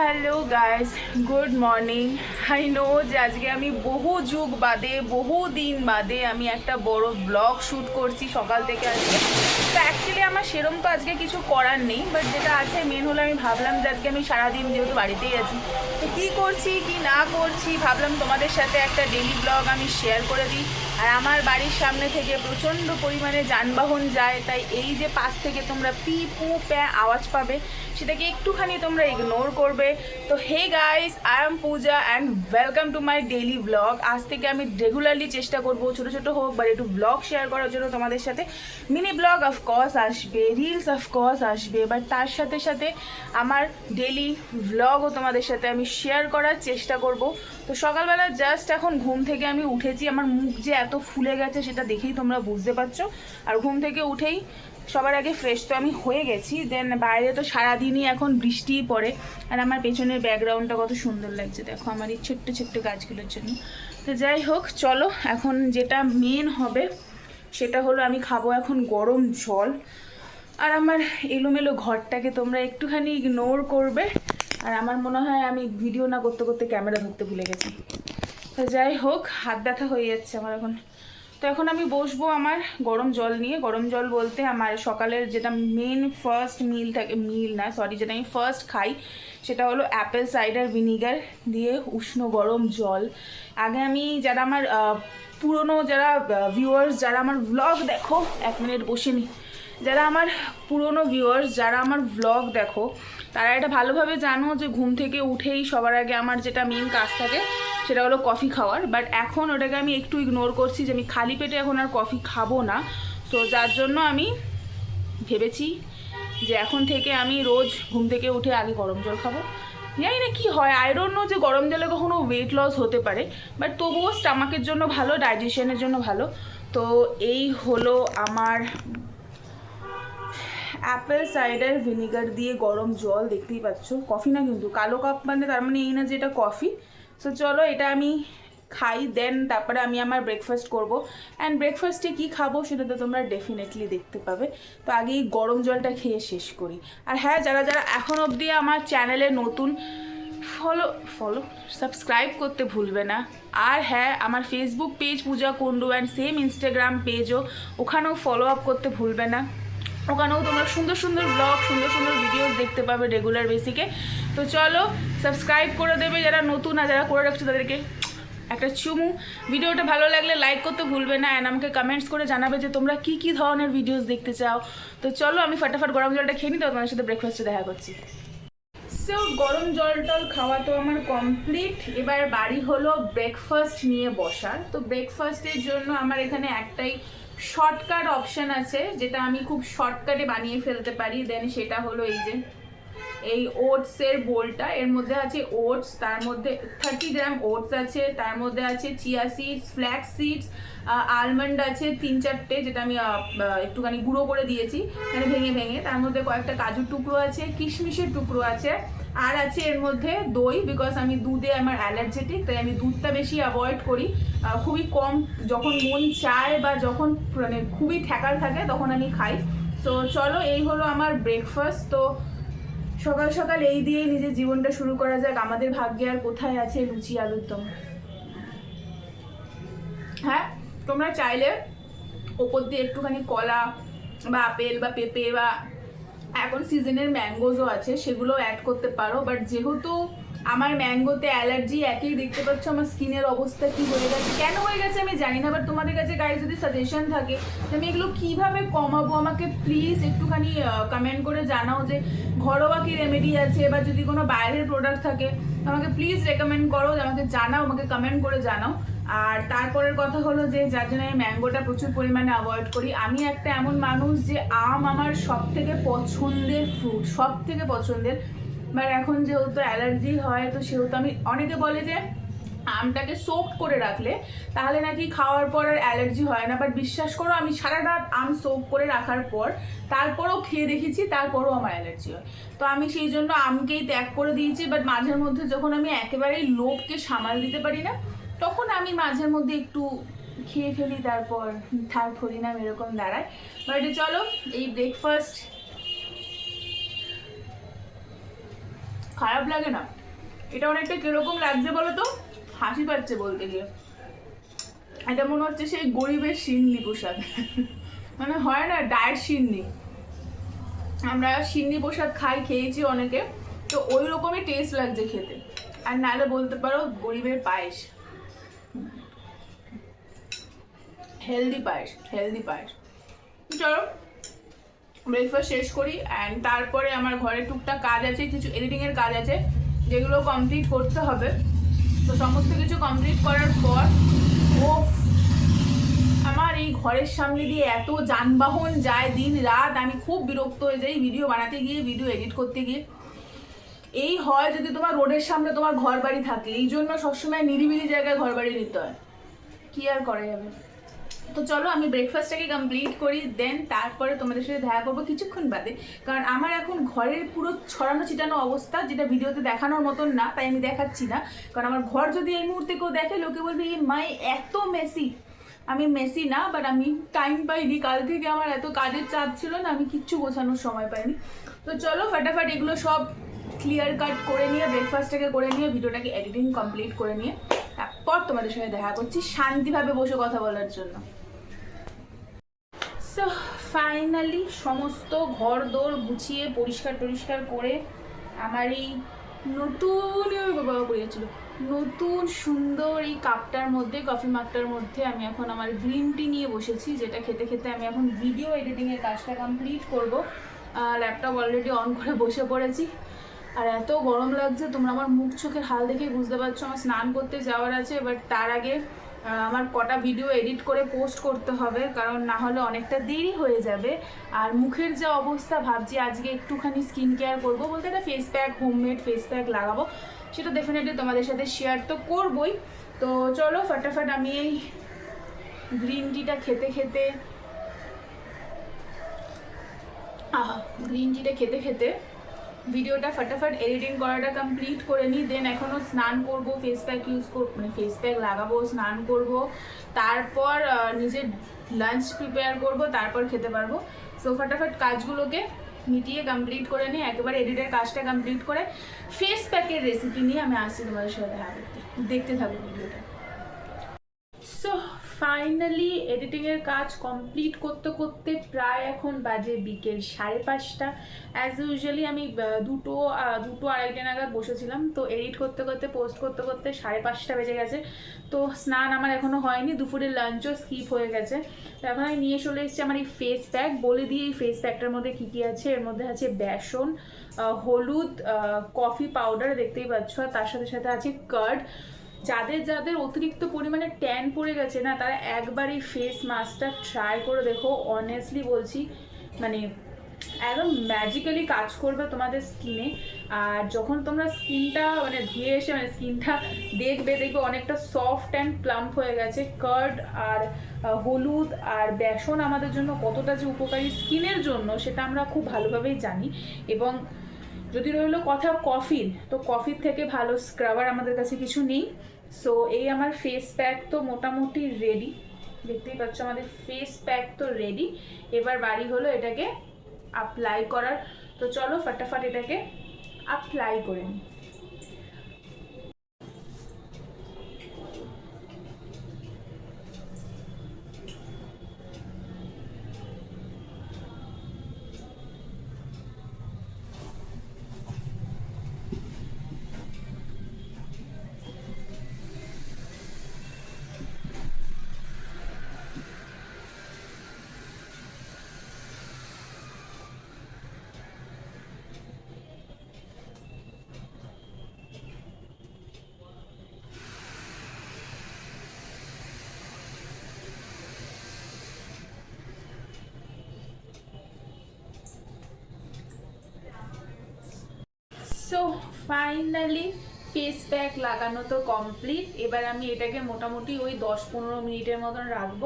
Hello guys good morning I know যে আজকে আমি বহু যুগ বাদে, বহু দিন বাদে আমি একটা বড় ব্লগ শ্যুট করছি সকাল থেকে আজকে। তো অ্যাকচুয়ালি আমার সেরম তো আজকে কিছু করার নেই বাট যেটা আছে মেন হলো আমি ভাবলাম যে আজকে আমি সারাদিন যেহেতু বাড়িতেই আছি, তো কী করছি, কি না করছি, ভাবলাম তোমাদের সাথে একটা ডেলি ব্লগ আমি শেয়ার করে দিই। আর আমার বাড়ির সামনে থেকে প্রচণ্ড পরিমাণে যানবাহন যায়, তাই এই যে পাশ থেকে তোমরা পি পু প্যা আওয়াজ পাবে, সেটাকে একটুখানি তোমরা ইগনোর করবে। তো hey guys I am Puja and welcome to my daily vlog আজ থেকে আমি রেগুলারলি চেষ্টা করব, ছোট ছোট হোক বা একটু ব্লগ শেয়ার করার জন্য তোমাদের সাথে। মিনি ব্লগ অফকোর্স আসবে রিলস অফকোর্স আসবে বাট তার সাথে সাথে আমার ডেলি ব্লগও তোমাদের সাথে আমি শেয়ার করার চেষ্টা করব। তো সকালবেলা জাস্ট এখন ঘুম থেকে আমি উঠেছি, আমার মুখ যে এত ফুলে গেছে সেটা দেখেই তোমরা বুঝতে পারছ। আর ঘুম থেকে উঠেই সবার আগে ফ্রেশ তো আমি হয়ে গেছি দেন বাইরে তো সারাদিনই এখন বৃষ্টিই পড়ে। আর আমার পেছনের ব্যাকগ্রাউন্ডটা কত সুন্দর লাগছে, দেখো আমার এই ছোট্ট ছোট্ট গাছগুলোর জন্য। তো যাই হোক, চলো, এখন যেটা মেন হবে সেটা হলো আমি খাব এখন গরম জল। আর আমার এলোমেলো ঘরটাকে তোমরা একটুখানি ইগনোর করবে। আর আমার মনে হয় আমি ভিডিও না করতে করতে ক্যামেরা ধরতে ভুলে গেছি। তো যাই হোক, হাত ব্যথা হয়ে যাচ্ছে আমার এখন। তো এখন আমি বসবো আমার গরম জল নিয়ে। গরম জল বলতে আমার সকালের যেটা মেন ফার্স্ট মিল থাকে মিল না সরি যেটা আমি ফার্স্ট খাই, সেটা হলো অ্যাপেল সাইডার ভিনিগার দিয়ে উষ্ণ গরম জল। আগে আমি যারা আমার পুরনো যারা ভিউয়ার্স যারা আমার ব্লগ দেখো, এক মিনিট বসে নি। যারা আমার পুরনো ভিউয়ার্স যারা আমার ব্লগ দেখো তারা এটা ভালোভাবে জানো যে ঘুম থেকে উঠেই সবার আগে আমার যেটা মেন কাজ থাকে, সেটা হলো কফি খাওয়ার। বাট এখন ওটাকে আমি একটু ইগনোর করছি যে আমি খালি পেটে এখন আর কফি খাব না। সো যার জন্য আমি ভেবেছি যে এখন থেকে আমি রোজ ঘুম থেকে উঠে আগে গরম জল খাব। জানি না কি হয় আয়রন যে গরম জলে কখনো ওয়েট লস হতে পারে বাট তবুও স্টামাকের জন্য ভালো ডাইজেশনের জন্য ভালো। তো এই হলো আমার অ্যাপেল সাইডার ভিনিগার দিয়ে গরম জল দেখতেই পাচ্ছ। কফি না কিন্তু, কালো কাপ মানে তার মানে এই না যে এটা কফি সো চলো এটা আমি খাই দেন তারপরে আমি আমার ব্রেকফাস্ট করব। অ্যান্ড ব্রেকফাস্টে কী খাব সেটা তো তোমরা ডেফিনেটলি দেখতে পাবে। তো আগে এই গরম জলটা খেয়ে শেষ করি। আর হ্যাঁ যারা যারা এখন অবধি আমার চ্যানেলে নতুন ফলো ফলো সাবস্ক্রাইব করতে ভুলবে না। আর হ্যাঁ আমার Facebook page Puja Kundu and same Instagram পেজও ওখানেও ফলো আপ করতে ভুলবে না। ওখানেও তোমরা সুন্দর সুন্দর ব্লগ সুন্দর সুন্দর ভিডিওস দেখতে পাবে রেগুলার বেসিকে তো চলো সাবস্ক্রাইব করে দেবে যারা নতুন আর যারা করে রাখছো তাদেরকে। একটা চুমু। ভিডিওটা ভালো লাগলে লাইক করতে ভুলবে না অ্যান্ড আমাকে কমেন্টস করে জানাবে যে তোমরা কি কি ধরনের ভিডিওস দেখতে চাও। তো চলো, আমি ফটাফট গরম জলটা খেয়ে নিই তো তোমাদের সাথে ব্রেকফাস্টে দেখা করছি। সো গরম জল টল খাওয়া তো আমার কমপ্লিট এবার বাড়ি হলো ব্রেকফাস্ট নিয়ে বসার। তো ব্রেকফাস্টের জন্য আমার এখানে একটাই শর্টকাট অপশন আছে, যেটা আমি খুব শর্টকাটে বানিয়ে ফেলতে পারি দেন সেটা হলো এই যে এই ওটসের বোলটা, এর মধ্যে আছে ওটস তার মধ্যে থার্টি গ্রাম ওটস আছে, তার মধ্যে আছে chia seeds flax seeds almond আছে তিন চারটে, যেটা আমি একটুখানি গুঁড়ো করে দিয়েছি মানে ভেঙে ভেঙে। তার মধ্যে কয়েকটা কাজুর টুকরো আছে, কিশমিশের টুকরো আছে, আর আছে এর মধ্যে দই বিকজ আমি দুধে আমার অ্যালার্জেটিক, তাই আমি দুধটা বেশি অ্যাভয়েড করি। খুবই কম যখন মন চায় বা যখন মানে খুবই ঠেকাল থাকে, তখন আমি খাই। তো চলো, এই হলো আমার ব্রেকফাস্ট তো সকাল সকাল এই দিয়েই নিজের জীবনটা শুরু করা যাক। আমাদের ভাগ্যে আর কোথায় আছে লুচি আলুর দম? হ্যাঁ তোমরা চাইলে ওপর দিয়ে একটুখানি কলা বা আপেল বা পেঁপে বা এখন সিজনের ম্যাঙ্গোজও আছে সেগুলো অ্যাড করতে পারো। বাট যেহেতু আমার ম্যাঙ্গোতে অ্যালার্জি, একই দেখতে পাচ্ছ আমার স্কিনের অবস্থা কি হয়ে গেছে, কেন হয়ে গেছে আমি জানি না বাট তোমাদের কাছে গায়ে যদি সাজেশন থাকে আমি এগুলো কীভাবে কমাবো, আমাকে প্লিজ একটুখানি কমেন্ট করে জানাও যে ঘরোয়া কি রেমেডি আছে, বা যদি কোনো বাইরের প্রোডাক্ট থাকে, আমাকে প্লিজ রেকমেন্ড করো আমাকে জানাও, আমাকে কমেন্ট করে জানাও। আর তারপরের কথা হলো যে, যার জন্য আমি ম্যাঙ্গোটা প্রচুর পরিমাণে অ্যাভয়েড করি, আমি একটা এমন মানুষ যে আম আমার সব থেকে পছন্দের ফ্রুট সব থেকে পছন্দের বাট এখন যেহেতু অ্যালার্জি হয়, তো সেহেতু আমি, অনেকে বলে যে আমটাকে সোক করে রাখলে তাহলে নাকি খাওয়ার পর আর অ্যালার্জি হয় না। বাট বিশ্বাস করো, আমি সারা রাত আম সোক করে রাখার পর তারপরও খেয়ে দেখেছি, তারপরও আমার অ্যালার্জি হয়। তো আমি সেই জন্য আমকেই ত্যাগ করে দিয়েছি বাট মাঝের মধ্যে যখন আমি একেবারেই লোভকে সামাল দিতে পারি না, তখন আমি মাঝের মধ্যে একটু খেয়ে ফেলি, তারপর থার্ড হরিনাম, এরকম দাঁড়ায়। বাট চলো, এই ব্রেকফাস্ট খারাপ লাগে না। এটা অনেকটা কীরকম লাগছে বলো তো? হাসি পাচ্ছে বলতে গিয়ে। এটা মনে হচ্ছে সেই গরিবের সিন্নি প্রসাদ মানে হয় না, ডায়ের সিন্নি। আমরা সিন্নি প্রসাদ খাই, খেয়েছি অনেকে। তো ওই রকমই টেস্ট লাগছে খেতে। আর নাহলে বলতে পারো গরিবের পায়েস। হেলদি পায়েস হেলদি পায়েস। চলো ব্রেকফাস্ট শেষ করি অ্যান্ড তারপরে আমার ঘরে টুকটাক কাজ আছে, কিছু এডিটিংয়ের কাজ আছে, যেগুলো কমপ্লিট করতে হবে। তো সমস্ত কিছু কমপ্লিট করার পর ও আমার এই ঘরের সামনে দিয়ে এত যানবাহন যায় দিন রাত, আমি খুব বিরক্ত হয়ে যাই ভিডিও বানাতে গিয়ে ভিডিও এডিট করতে গিয়ে। এই হয় যদি তোমার রোডের সামনে তোমার ঘর বাড়ি থাকে, এই জন্য সবসময় নিরিবিলি জায়গায় ঘর বাড়ি নিতে হয়। কি আর করা যাবে? তো চলো, আমি ব্রেকফাস্টটাকে কমপ্লিট করি দেন তারপরে তোমাদের সাথে দেখা করব কিছুক্ষণ বাদে। কারণ আমার এখন ঘরের পুরো ছড়ানো ছিটানো অবস্থা, যেটা ভিডিওতে দেখানোর মতন না, তাই আমি দেখাচ্ছি না। কারণ আমার ঘর যদি এই মুহূর্তে কেউ দেখে, লোকে বলবে এই মাই এত মেসি আমি মেসি না বাট আমি টাইম পাইনি। কাল থেকে আমার এত কাজের চাপ ছিল না, আমি কিচ্ছু গোছানোর সময় পাইনি। তো চলো, ফাটাফাট এগুলো সব ক্লিয়ার কাট করে নিয়ে ব্রেকফাস্টটাকে করে নিয়ে, ভিডিওটাকে এডিটিং কমপ্লিট করে নিয়ে, তারপর তোমাদের সঙ্গে দেখা করছি শান্তিভাবে বসে কথা বলার জন্য। সো ফাইনালি সমস্ত ঘর দোর গুছিয়ে, পরিষ্কার টরিষ্কার করে আমার এই নতুন বাবা করিয়েছিল নতুন সুন্দর এই কাপটার মধ্যে কফি মাগটার মধ্যে আমি এখন আমার গ্রিন টি নিয়ে বসেছি, যেটা খেতে খেতে আমি এখন ভিডিও এডিটিংয়ের কাজটা কমপ্লিট করব। ল্যাপটপ অলরেডি অন করে বসে পড়েছি। আর এত গরম লাগছে, তোমরা আমার মুখ চোখের হাল দেখে বুঝতে পারছ, আমার স্নান করতে যাওয়ার আছে বাট তার আগে আমার কটা ভিডিও এডিট করে পোস্ট করতে হবে, কারণ না হলে অনেকটা দেরি হয়ে যাবে। আর মুখের যে অবস্থা, ভাবছি আজকে একটুখানি স্কিন কেয়ার করব বলতে একটা face pack homemade face pack লাগাবো। সেটা ডেফিনেটলি তোমাদের সাথে শেয়ার তো করবই। তো চলো, ফটাফট আমি এই গ্রিন টিটা খেতে খেতে গ্রিন টিটা খেতে খেতে ভিডিওটা ফটাফট এডিটিং করাটা কমপ্লিট করে নিই দেন এখনও স্নান করব ফেস প্যাক ইউজ করব মানে ফেস প্যাক লাগাবো, স্নান করব, তারপর নিজের লাঞ্চ প্রিপেয়ার করব, তারপর খেতে পারব। সো ফটাফট কাজগুলোকে মিটিয়ে কমপ্লিট করে নিই, একেবারে এডিটের কাজটা কমপ্লিট করে ফেস প্যাকের রেসিপি নিয়ে আমি আসছি তোমাদের সাথে দেখা করতে দেখতে থাকব ভিডিওটা। ফাইনালি এডিটিংয়ের কাজ কমপ্লিট করতে করতে প্রায় এখন বাজে বিকেল সাড়ে পাঁচটা। অ্যাজ ইউজুয়ালি আমি দুটো দুটো আড়াইটে নাগাদ বসেছিলাম। তো এডিট করতে করতে পোস্ট করতে করতে সাড়ে পাঁচটা বেজে গেছে। তো স্নান আমার এখনও হয়নি, দুপুরের লাঞ্চও স্কিপ হয়ে গেছে। তো এখন আমি নিয়ে চলে এসেছি আমার এই ফেস প্যাক বলে দিয়ে এই ফেস প্যাকটার মধ্যে কী কী আছে? এর মধ্যে আছে বেসন হলুদ কফি পাউডার দেখতেই পাচ্ছ। আর তার সাথে সাথে আছে কার্ড যাদের যাদের অতিরিক্ত পরিমাণে ট্যান পড়ে গেছে না, তারা একবারই ফেস মাস্কটা ট্রাই করে দেখো। অনেস্টলি বলছি মানে একদম ম্যাজিক্যালি কাজ করবে তোমাদের স্কিনে আর যখন তোমরা স্কিনটা মানে ধুয়ে এসে মানে স্কিনটা দেখবে দেখবে অনেকটা সফট অ্যান্ড প্লাম্প হয়ে গেছে। কার্ড আর হলুদ আর বেসন আমাদের জন্য কতটা যে উপকারী স্কিনের জন্য, সেটা আমরা খুব ভালোভাবেই জানি। এবং যদি রইল কথা কফির তো কফির থেকে ভালো স্ক্রাবার আমাদের কাছে কিছু নেই। সো এই আমার ফেস প্যাক তো মোটামুটি রেডি দেখতেই পাচ্ছ আমাদের ফেস প্যাক তো রেডি এবার বাড়ি হলো এটাকে অ্যাপ্লাই করার। তো চলো, ফটাফট এটাকে অ্যাপ্লাই করে নিই ফাইনালি ফেস প্যাক লাগানো তো কমপ্লিট এবার আমি এটাকে মোটামুটি ওই দশ পনেরো মিনিটের মতন রাখব।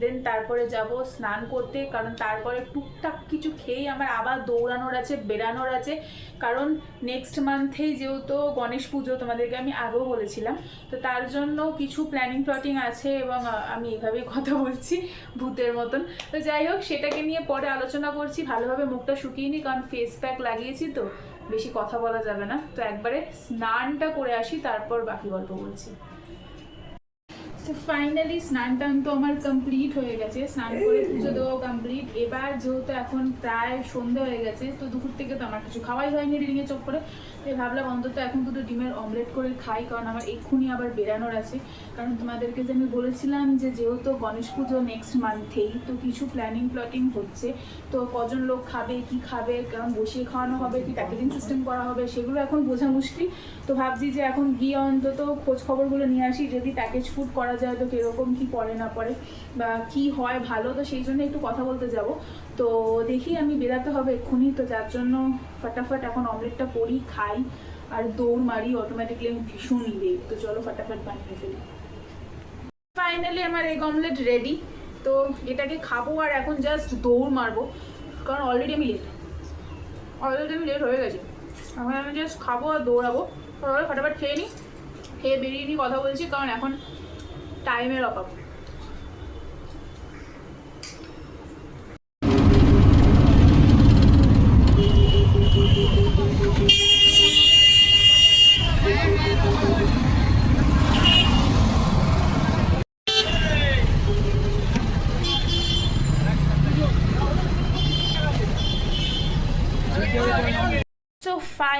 দেন তারপরে যাব স্নান করতে, কারণ তারপরে টুকটাক কিছু খেয়েই আমার আবার দৌড়ানোর আছে বেরানোর আছে। কারণ নেক্সট মান্থেই যেহেতু গণেশ পুজো, তোমাদেরকে আমি আগেও বলেছিলাম, তো তার জন্য কিছু প্ল্যানিং প্লটিং আছে এবং আমি এভাবেই কথা বলছি ভূতের মতন। তো যাই হোক, সেটাকে নিয়ে পরে আলোচনা করছি, ভালোভাবে মুখটা শুকিয়ে নিই কারণ ফেস প্যাক লাগিয়েছি তো। বেশি কথা বলা যাবে না। তো একবারে স্নানটা করে আসি তারপর বাকি গল্প বলছি। ফাইনালি স্নান টান তো আমার কমপ্লিট হয়ে গেছে। স্নান করে পুজো দেওয়া কমপ্লিট এবার যেহেতু এখন প্রায় সন্ধে হয়ে গেছে তো দুপুর থেকে তো আমার কিছু খাওয়াই হয়নি রিডিংয়ে চপ করে তাই ভাবলাম অন্তত এখন দুটো ডিমের অমলেট করে খাই কারণ আমার এক্ষুনি আবার বেরানোর আছে। কারণ তোমাদেরকে যে আমি বলেছিলাম যে যেহেতু গণেশ পুজো নেক্সট মান্থেই তো কিছু প্ল্যানিং প্লটিং হচ্ছে। তো কজন লোক খাবে কি খাবে কারণ বসিয়ে খাওয়ানো হবে কি প্যাকেজিং সিস্টেম করা হবে সেগুলো এখন বোঝা মুশকিল। তো ভাবছি যে এখন গিয়ে অন্তত খোঁজ খবরগুলো নিয়ে আসি যদি প্যাকেজ ফুড করা যায়, তো কীরকম কি পড়ে, না পড়ে, বা কি হয় ভালো, তো সেই জন্য একটু কথা বলতে যাব। তো দেখি আমি বেরাতে হবে এক্ষুনি, তো যার জন্য ফটাফট এখন অমলেটটা করি খাই, আর দৌড় মারি অটোমেটিকলি আমি ভীষণ লেট তো চলো ফটাফট বানিয়ে ফেলি। ফাইনালি আমার এগ অমলেট রেডি তো এটাকে খাব আর এখন জাস্ট দৌড় মারবো, কারণ অলরেডি আমি লেট অলরেডি আমি লেট হয়ে গেছি। এখন আমি জাস্ট খাব আর দৌড়াবো। ফটাফট খেয়ে নিই খেয়ে বেরিয়ে নিই কথা বলছি, কারণ এখন টাইমের অভাব তো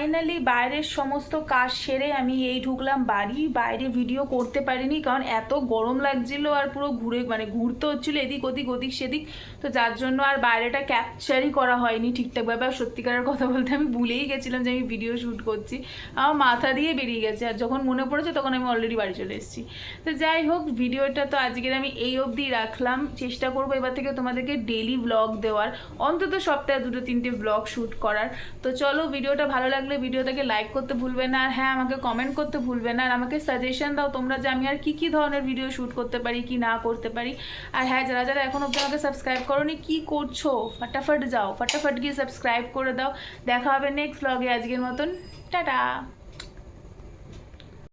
ফাইনালি বাইরের সমস্ত কাজ সেরে আমি এই ঢুকলাম বাড়ি। বাইরে ভিডিও করতে পারিনি, কারণ এত গরম লাগছিল আর পুরো ঘুরে মানে ঘুরতে হচ্ছিল এদিক ওদিক ওদিক সেদিক। তো যার জন্য আর বাইরেটা ক্যাপচারই করা হয়নি ঠিকঠাকভাবে আর সত্যিকারের কথা বলতে আমি ভুলেই গেছিলাম যে আমি ভিডিও শ্যুট করছি। আমার মাথা দিয়ে বেরিয়ে গেছে আর যখন মনে পড়েছে তখন আমি অলরেডি বাড়ি চলে এসেছি। তো যাই হোক ভিডিওটা তো আজকের আমি এই অবধি রাখলাম। চেষ্টা করব এবার থেকে তোমাদেরকে ডেলি ব্লগ দেওয়ার। অন্তত সপ্তাহে দুটো, তিনটে ব্লগ শ্যুট করার। তো চলো ভিডিওটা ভালো লাগলে ভিডিওটাকে লাইক করতে ভুলবে না, আর হ্যাঁ আমাকে কমেন্ট করতে ভুলবে না, আর আমাকে সাজেশন দাও তোমরা যে আমি আর কী কী ধরনের ভিডিও শ্যুট করতে পারি, কি না করতে পারি। আর হ্যাঁ যারা যারা এখন অব্দি আমাকে সাবস্ক্রাইব করোনি, কি করছ? ফটাফট যাও, ফটাফট গিয়ে সাবস্ক্রাইব করে দাও। দেখা হবে নেক্সট ব্লগে আজকের মতন, টাটা।